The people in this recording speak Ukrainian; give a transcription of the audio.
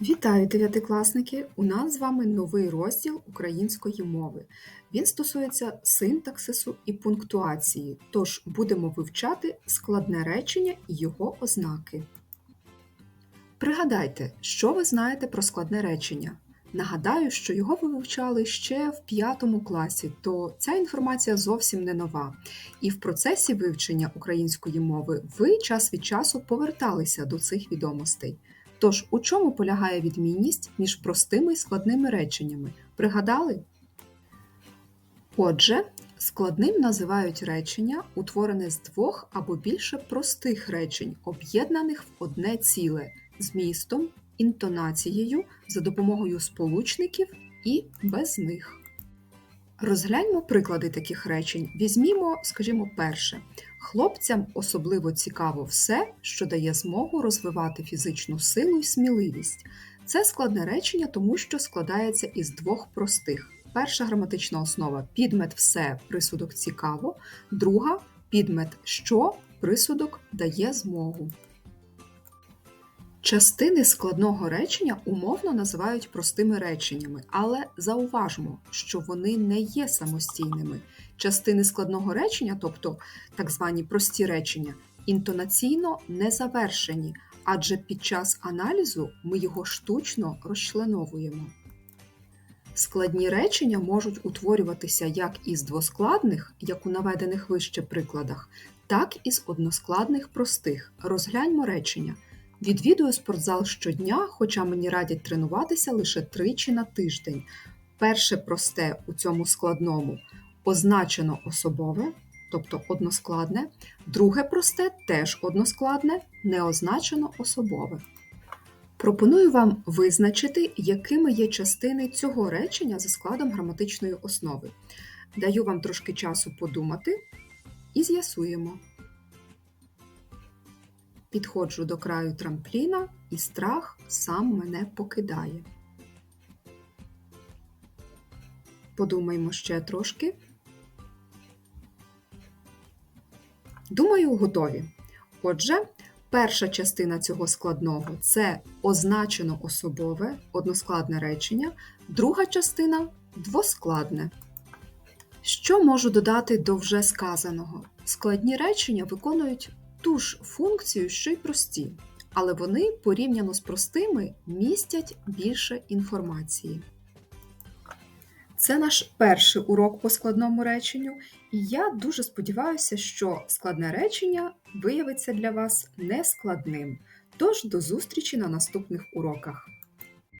Вітаю, дев'ятикласники! У нас з вами новий розділ української мови. Він стосується синтаксису і пунктуації, тож будемо вивчати складне речення і його ознаки. Пригадайте, що ви знаєте про складне речення. Нагадаю, що його ви вивчали ще в 5 класі, то ця інформація зовсім не нова. І в процесі вивчення української мови ви час від часу поверталися до цих відомостей. Тож, у чому полягає відмінність між простими і складними реченнями? Пригадали? Отже, складним називають речення, утворене з двох або більше простих речень, об'єднаних в одне ціле змістом, інтонацією, за допомогою сполучників і без них. Розгляньмо приклади таких речень. Візьмімо, скажімо, перше. Хлопцям особливо цікаво все, що дає змогу розвивати фізичну силу і сміливість. Це складне речення, тому що складається із двох простих. Перша граматична основа підмет все, присудок цікаво, друга підмет що, присудок дає змогу. Частини складного речення умовно називають простими реченнями, але зауважмо, що вони не є самостійними. Частини складного речення, тобто так звані прості речення, інтонаційно не завершені, адже під час аналізу ми його штучно розчленовуємо. Складні речення можуть утворюватися як із двоскладних, як у наведених вище прикладах, так і з односкладних простих. Розгляньмо речення. Відвідую спортзал щодня, хоча мені радять тренуватися лише тричі на тиждень. Перше просте у цьому складному означено особове, тобто односкладне, друге просте теж односкладне, не означено особове. Пропоную вам визначити, якими є частини цього речення за складом граматичної основи. Даю вам трошки часу подумати і з'ясуємо. Підходжу до краю трампліна, і страх сам мене покидає. Подумаймо ще трошки. Думаю, готові. Отже, перша частина цього складного це означено особове, односкладне речення, друга частина двоскладне. Що можу додати до вже сказаного? Складні речення виконують ту ж функцію, що й прості, але вони порівняно з простими містять більше інформації. Це наш перший урок по складному реченню, і я дуже сподіваюся, що складне речення виявиться для вас нескладним. Тож до зустрічі на наступних уроках!